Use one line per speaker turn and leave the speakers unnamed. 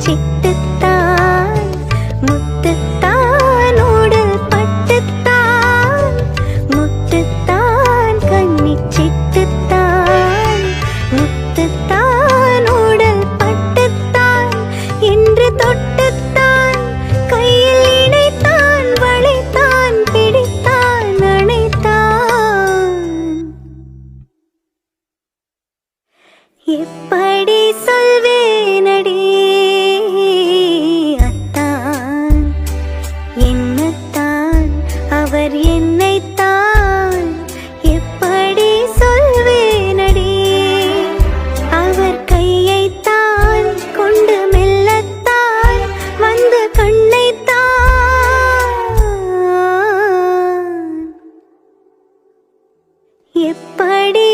சிட்டுத்தான் முத்துத்தான் உடல் பட்டுத்தான் முத்துத்தான் கன்னி சிட்டுத்தான் முத்துத்தான் உடல் பட்டுத்தான் என்று தொட்டுத்தான் கையில் இணைத்தான் வளைத்தான் பிடித்தான் அணைத்தான். எப்படி எப்படி